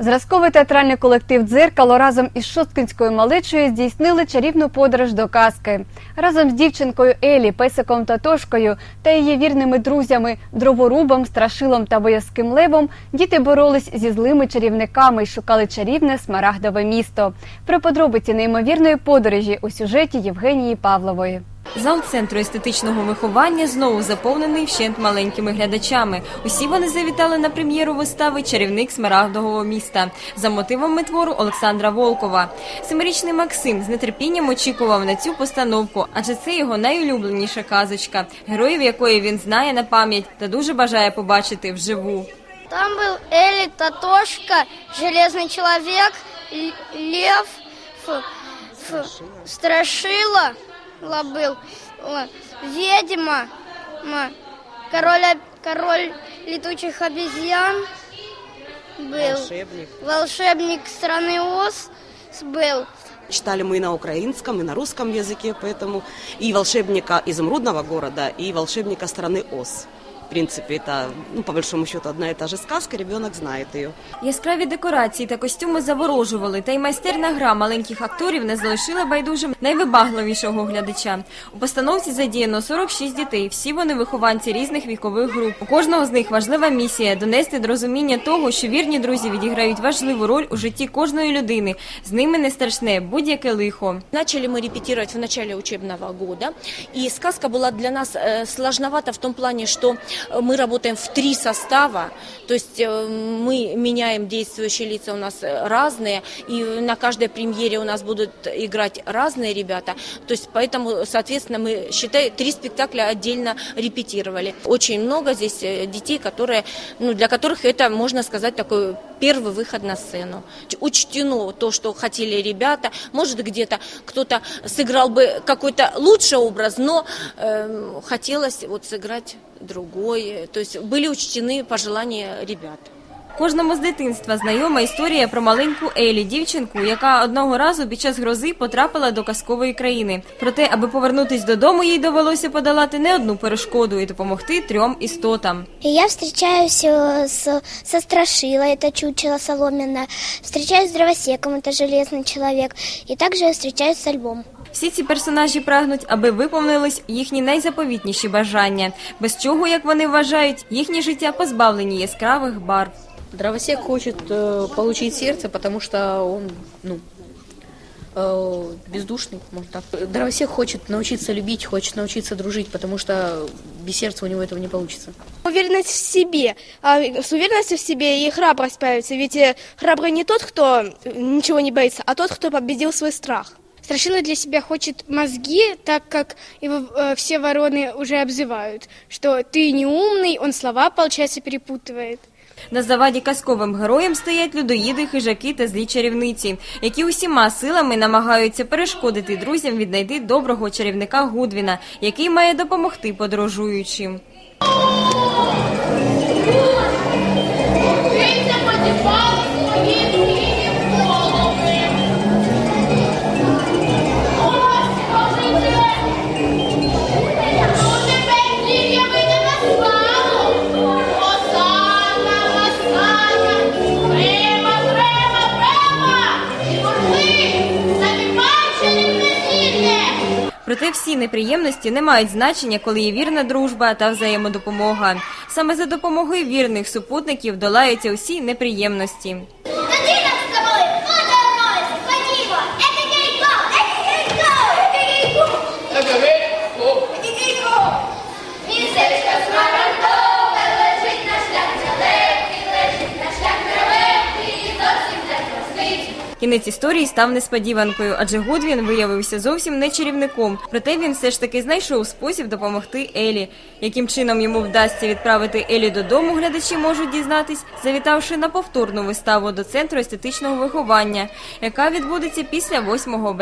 Зразковий театральний колектив Дзеркало разом із Шосткинською малечою здійснили чарівну подорож до казки. Разом з дівчинкою Елі, песиком Татошкою та її вірними друзями дроворубом, страшилом та боязким левом діти боролись зі злими чарівниками і шукали чарівне смарагдове місто. Про подробиці неймовірної подорожі у сюжеті Євгенії Павлової. Зал центру естетичного виховання знову заповнений вщент маленькими глядачами. Усі вони завітали на прем'єру вистави Чарівник Смарагдового міста за мотивами твору Олександра Волкова. Семирічний Максим з нетерпінням очікував на цю постановку, адже це його найулюбленіша казочка, героїв якої він знає на пам'ять та дуже бажає побачити вживу. Там был Эли, Татошка, Железный Человек, Л- Лев, ф- ф- Страшила ла- был, о, Ведьма, ма, король, об- король летучих обезьян был, Волшебник. волшебник страны Оз был, Читали мы и на украинском, и на русском языке, поэтому и волшебника изумрудного города, и волшебника страны Оз. В принципе, это, ну, по большому счету, одна и та же сказка, ребенок знает ее. Яскраві декорації та костюми заворожували, та й майстерна гра маленьких акторів не залишила байдужим найвибагливішого глядача. У постановці задіяно 46 дітей. Всі вони вихованці різних вікових груп. У кожного з них важлива місія донести до розуміння того, що вірні друзі відіграють важливу роль у житті кожної людини. З ними не страшне будь-яке лихо. Начали мы репетировать в начале учебного года, и сказка была для нас э, сложновата в том плане, что э, мы работаем в три состава, то есть э, мы меняем действующие лица у нас э, разные, и на каждой премьере у нас будут играть разные ребята, то есть поэтому, соответственно, мы, считай, три спектакля отдельно репетировали. Очень много здесь э, детей, которые, ну, для которых это, можно сказать, такой первый выход на сцену. Учтено то, что хотели ребята, может где-то кто-то сыграл бы какой-то лучший образ, но эм, хотелось вот сыграть другой. То есть были учтены пожелания ребят. Кожному з дитинства знайома історія про маленьку Елі, дівчинку, яка одного разу під час грози потрапила до казкової країни. Проте, аби повернутись додому, їй довелося подолати не одну перешкоду і допомогти трьом істотам. И я встречаюсь э, с, со Страшилой, это чучело соломенное, встречаюсь с Дровосеком, это железный человек, и также я встречаюсь со львом. Всі ці персонажі прагнуть, аби виповнились їхні найзаповітніші бажання, без чого, як вони вважають, їхнє життя позбавлені яскравих барв. Дровосек хочет э, получить сердце, потому что он, ну, э, бездушный, можно так. Дровосек хочет научиться любить, хочет научиться дружить, потому что без сердца у него этого не получится. Уверенность в себе. А с уверенностью в себе и храбрость появится. Ведь э, храбрый не тот, кто ничего не боится, а тот, кто победил свой страх. Страшила для себя хочет мозги, так как его э, все вороны уже обзывают, что ты не умный, он слова, получается, перепутывает. На заваді казковим героям стоять людоїди, хижаки та злі чарівниці, які усіма силами намагаються перешкодити друзям віднайти доброго чарівника Гудвіна, який має допомогти подорожуючим. Проте всі неприємності не мають значення, коли є вірна дружба та взаємодопомога. Саме за допомогою вірних супутників долаються усі неприємності. Кінець історії став несподіванкою, адже Гудвін виявився зовсім не чарівником. Проте він все ж таки знайшов спосіб допомогти Елі. Яким чином йому вдасться відправити Елі додому, глядачі можуть дізнатись, завітавши на повторну виставу до центру естетичного виховання, яка відбудеться після 8 березня.